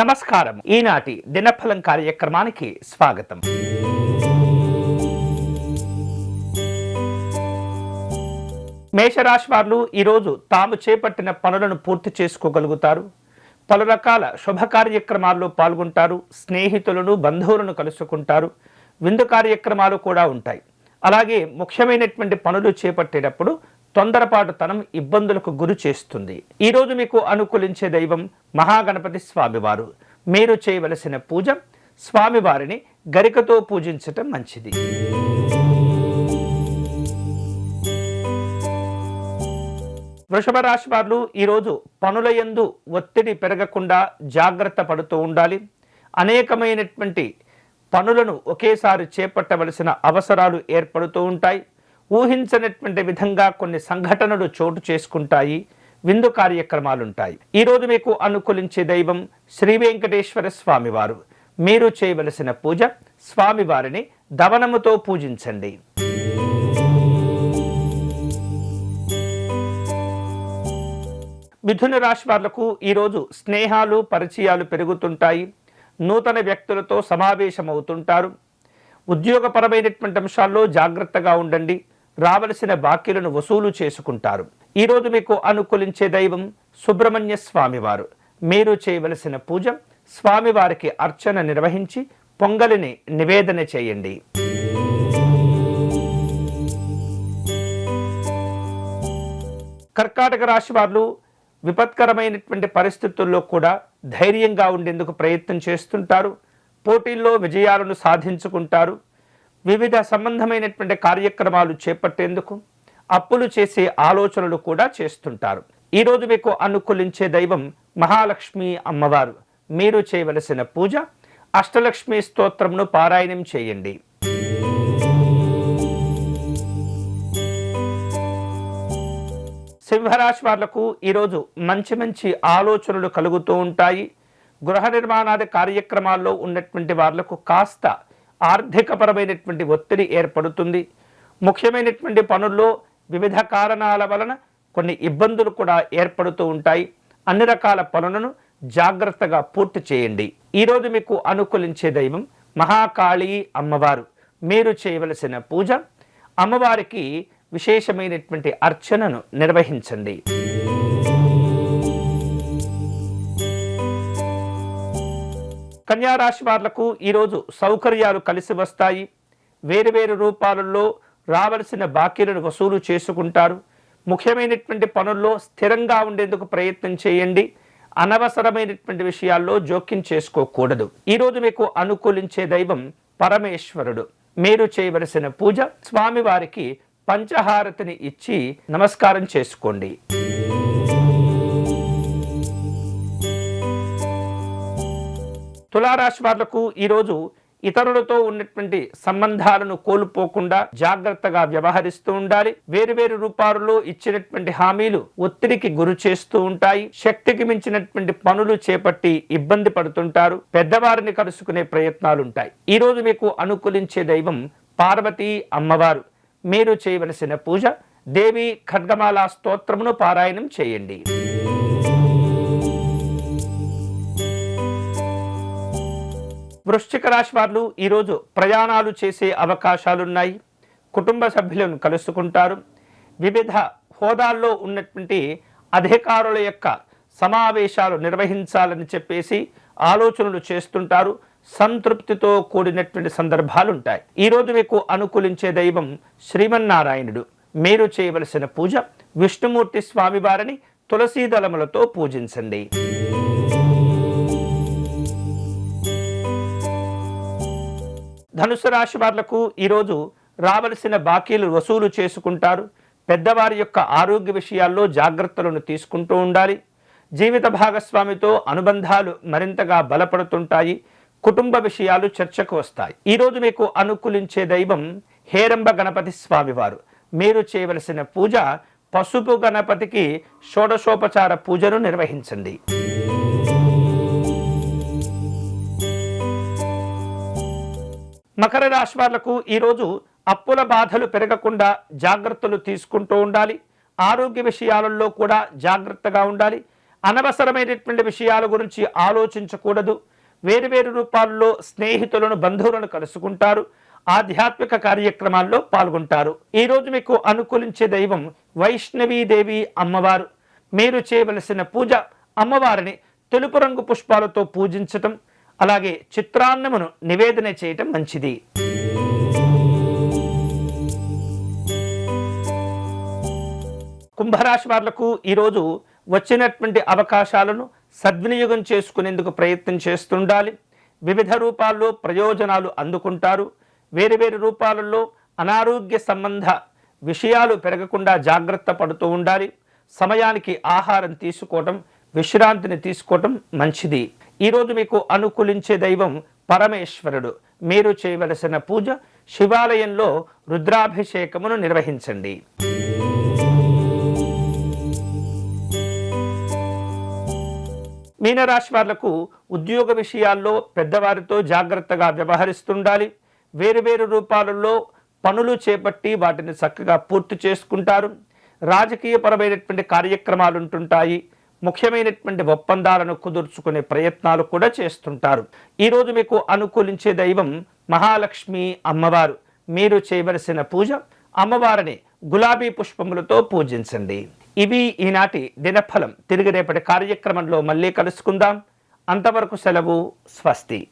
నమస్కారం. ఈనాటి దినఫలం కార్యక్రమానికి స్వాగతం. మేషరాశి వారు ఈరోజు తాము చేపట్టిన పనులను పూర్తి చేసుకోగలుగుతారు. పలు రకాల శుభ కార్యక్రమాల్లో పాల్గొంటారు. స్నేహితులను బంధువులను కలుసుకుంటారు. విందు కార్యక్రమాలు కూడా ఉంటాయి. అలాగే ముఖ్యమైనటువంటి పనులు చేపట్టేటప్పుడు తొందరపాటుతనం ఇబ్బందులకు గురి చేస్తుంది. ఈరోజు మీకు అనుకూలించే దైవం మహాగణపతి స్వామివారు. మీరు చేయవలసిన పూజ స్వామివారిని గరికతో పూజించటం మంచిది. వృషభ రాశి వారు ఈరోజు పనుల యందు ఒత్తిడి పెరగకుండా జాగ్రత్త పడుతూ ఉండాలి. అనేకమైనటువంటి పనులను ఒకేసారి చేపట్టవలసిన అవసరాలు ఏర్పడుతూ ఉంటాయి. ఊహించనటువంటి విధంగా కొన్ని సంఘటనలు చోటు చేసుకుంటాయి విందు కార్యక్రమాలుంటాయి. ఈరోజు మీకు అనుకూలించే దైవం శ్రీ వెంకటేశ్వర స్వామివారు. మీరు చేయవలసిన పూజ స్వామివారిని దవనముతో పూజించండి. మిథున రాశి వాళ్ళకు ఈరోజు స్నేహాలు పరిచయాలు పెరుగుతుంటాయి. నూతన వ్యక్తులతో సమావేశమవుతుంటారు. ఉద్యోగపరమైనటువంటి అంశాల్లో జాగ్రత్తగా ఉండండి. రావలసిన బాకీలను వసూలు చేసుకుంటారు. ఈరోజు మీకు అనుకూలించే దైవం సుబ్రహ్మణ్య స్వామివారు. మీరు చేయవలసిన పూజ స్వామివారికి అర్చన నిర్వహించి పొంగలిని నివేదన చేయండి. కర్కాటక రాశి వాళ్ళు విపత్కరమైనటువంటి పరిస్థితుల్లో కూడా ధైర్యంగా ఉండేందుకు ప్రయత్నం చేస్తుంటారు. పోటీల్లో విజయాలను సాధించుకుంటారు. వివిధ సంబంధమైనటువంటి కార్యక్రమాలు చేపట్టేందుకు అప్పులు చేసే ఆలోచనలు కూడా చేస్తుంటారు. ఈరోజు మీకు అనుకూలించే దైవం మహాలక్ష్మి అమ్మవారు. మీరు చేయవలసిన పూజ అష్టలక్ష్మి స్తోత్రంను పారాయణం చేయండి. సింహరాశి వాళ్ళకు ఈరోజు మంచి మంచి ఆలోచనలు కలుగుతూ ఉంటాయి. గృహ నిర్మాణాది కార్యక్రమాల్లో ఉన్నటువంటి వాళ్ళకు కాస్త ఆర్థికపరమైనటువంటి ఒత్తిడి ఏర్పడుతుంది. ముఖ్యమైనటువంటి పనుల్లో వివిధ కారణాల వలన కొన్ని ఇబ్బందులు కూడా ఏర్పడుతూ ఉంటాయి. అన్ని రకాల పనులను జాగ్రత్తగా పూర్తి చేయండి. ఈరోజు మీకు అనుకూలించే దైవం మహాకాళీ అమ్మవారు. మీరు చేయవలసిన పూజ అమ్మవారికి విశేషమైనటువంటి అర్చనను నిర్వహించండి. కన్యా రాశి వాళ్ళకు ఈరోజు సౌకర్యాలు కలిసి వస్తాయి. వేరువేరు రూపాలలో రావలసిన బాకీలను వసూలు చేసుకుంటారు. ముఖ్యమైనటువంటి పనుల్లో స్థిరంగా ఉండేందుకు ప్రయత్నం చేయండి. అనవసరమైనటువంటి విషయాల్లో జోక్యం చేసుకోకూడదు. ఈరోజు మీకు అనుకూలించే దైవం పరమేశ్వరుడు. మీరు చేయవలసిన పూజ స్వామివారికి పంచహారతిని ఇచ్చి నమస్కారం చేసుకోండి. తులారాశి వాళ్ళకు ఈరోజు ఇతరులతో ఉన్నటువంటి సంబంధాలను కోల్పోకుండా జాగ్రత్తగా వ్యవహరిస్తూ ఉండాలి. వేరువేరు రూపాలలో ఇచ్చినటువంటి హామీలు ఒత్తిడికి గురి చేస్తూ ఉంటాయి. శక్తికి మించినటువంటి పనులు చేపట్టి ఇబ్బంది పడుతుంటారు. పెద్దవారిని కలుసుకునే ప్రయత్నాలు ఉంటాయి మీకు అనుకూలించే దైవం పార్వతీ అమ్మవారు. మీరు చేయవలసిన పూజ దేవి ఖడ్గమాల స్తోత్రమును పారాయణం చేయండి. వృశ్చిక రాశి వారు ఈరోజు ప్రయాణాలు చేసే అవకాశాలున్నాయి. కుటుంబ సభ్యులను కలుసుకుంటారు. వివిధ హోదాల్లో ఉన్నటువంటి అధికారుల యొక్క సమావేశాలు నిర్వహించాలని చెప్పేసి ఆలోచనలు చేస్తుంటారు. సంతృప్తితో కూడినటువంటి సందర్భాలు ఉంటాయి ఈరోజు మీకు అనుకూలించే దైవం శ్రీమన్నారాయణుడు. మీరు చేయవలసిన పూజ విష్ణుమూర్తి స్వామివారిని తులసీదళములతో పూజించండి. ధనుసు రాశి వాళ్ళకు ఈరోజు రావలసిన బాకీలు వసూలు చేసుకుంటారు. పెద్దవారి యొక్క ఆరోగ్య విషయాల్లో జాగ్రత్తలను తీసుకుంటూ ఉండాలి. జీవిత భాగస్వామితో అనుబంధాలు మరింతగా బలపడుతుంటాయి. కుటుంబ విషయాలు చర్చకు వస్తాయి. ఈరోజు మీకు అనుకూలించే దైవం హేరంబ గణపతి స్వామివారు. మీరు చేయవలసిన పూజ పసుపు గణపతికి షోడశోపచార పూజను నిర్వహించండి. మకర రాశి వాళ్ళకు ఈరోజు అప్పుల బాధలు పెరగకుండా జాగ్రత్తలు తీసుకుంటూ ఉండాలి. ఆరోగ్య విషయాలలో కూడా జాగ్రత్తగా ఉండాలి. అనవసరమైనటువంటి విషయాల గురించి ఆలోచించకూడదు. వేరువేరు రూపాల్లో స్నేహితులను బంధువులను కలుసుకుంటారు. ఆధ్యాత్మిక కార్యక్రమాల్లో పాల్గొంటారు. ఈరోజు మీకు అనుకూలించే దైవం వైష్ణవీదేవి అమ్మవారు. మీరు చేయవలసిన పూజ అమ్మవారిని తెలుపు రంగు పుష్పాలతో పూజించటం అలాగే చిత్రాన్నమును నివేదన చేయటం మంచిది. కుంభరాశి వాళ్ళకు ఈరోజు వచ్చినటువంటి అవకాశాలను సద్వినియోగం చేసుకునేందుకు ప్రయత్నం చేస్తుండాలి. వివిధ రూపాల్లో ప్రయోజనాలు అందుకుంటారు. వేరు వేరు రూపాలలో అనారోగ్య సంబంధ విషయాలు పెరగకుండా జాగ్రత్త పడుతూ ఉండాలి. సమయానికి ఆహారం తీసుకోవటం విశ్రాంతిని తీసుకోవటం మంచిది. ఈరోజు మీకు అనుకూలించే దైవం పరమేశ్వరుడు. మీరు చేయవలసిన పూజ శివాలయంలో రుద్రాభిషేకమును నిర్వహించండి. మీనరాశి వాళ్ళకు ఉద్యోగ విషయాల్లో పెద్దవారితో జాగ్రత్తగా వ్యవహరిస్తుండాలి. వేరువేరు రూపాలలో పనులు చేపట్టి వాటిని చక్కగా పూర్తి చేసుకుంటారు. రాజకీయపరమైనటువంటి కార్యక్రమాలు ఉంటుంటాయి. ముఖ్యమైనటువంటి ఒప్పందాలను కుదుర్చుకునే ప్రయత్నాలు కూడా చేస్తుంటారు. ఈరోజు మీకు అనుకూలించే దైవం మహాలక్ష్మి అమ్మవారు. మీరు చేయవలసిన పూజ అమ్మవారిని గులాబీ పుష్పములతో పూజించండి. ఇవి ఈనాటి దినఫలం. తిరిగి రేపటి కార్యక్రమంలో మళ్ళీ కలుసుకుందాం. అంతవరకు సెలవు స్వస్తి.